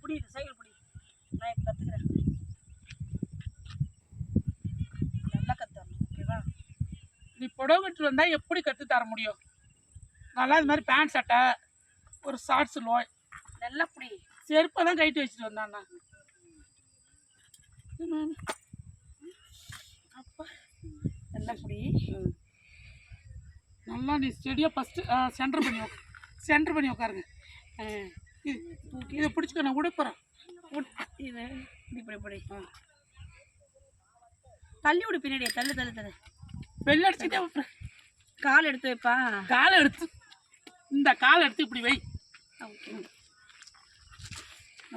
புடி சைக்கிள் புடி. நான் இப்போ கற்றுக்குறேன் நல்லா கற்றுறணும் ஓகேவா? நீ புடவை விட்டு வந்தால் எப்படி கற்று தர முடியும்? நல்லா இது மாதிரி பேண்ட் சட்டை ஒரு ஷார்ட்ஸ் லோய் நல்லா புடி. செருப்பை தான் கைட்டு வச்சுட்டு வந்தான் நான். அப்பா. நல்லா புடி. நல்லா நீ ஸ்டெடியாக ஃபஸ்ட்டு சென்டர் பண்ணி உட்கா சென்டர் பண்ணி உட்காருங்க ஆ, இது இதை பிடிச்சிக்க நான் உடைப்புறேன் இது இப்படி இப்படி தள்ளி விடு பின்னாடியே தள்ளு தள்ளு தள்ளு. வெளில அடிச்சுட்டே கால் எடுத்து வைப்பா. காலை எடுத்து. இந்த காலை எடுத்து இப்படி வை.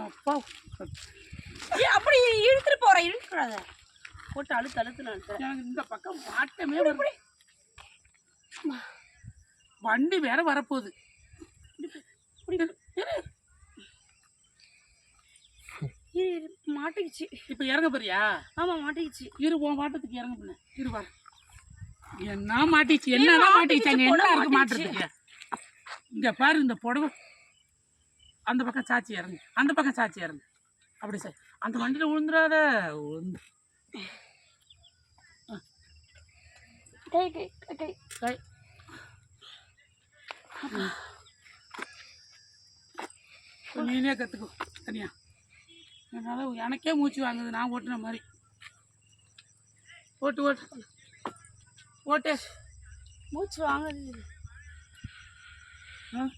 அப்பா. அப்படி இழுத்துட்டு போற இழுத்துக்கூடாத போட்டு அழுத்து அழுத்து எனக்கு இந்த பக்கம் மாட்டமே வருது வண்டி வேற வரப்போகுது இரு, இரு. இரு, மாட்டிக்கிச்சு. இப்ப இறங்க போறியா? ஆமா மாட்டிக்கிச்சு. இரு உன் மாட்டத்துக்கு இறங்க பண்ண இரு வர என்ன மாட்டிச்சு என்னதான் என்ன இருக்கு மாட்டுறதுக்கு இங்க பாரு இந்த புடவை. அந்த பக்கம் சாச்சி இறங்கு. அந்த பக்கம் சாச்சி இறங்கு. அப்படி சார் அந்த வண்டியில விழுந்துடாத விழுந்து கை கை கை கை. நீனே கற்றுக்கோ தனியா. என்னால் எனக்கே மூச்சு வாங்குது நான் ஓட்டுன மாதிரி. ஓட்டு ஓட்டு. ஓட்டு. மூச்சு வாங்குது. ஆ?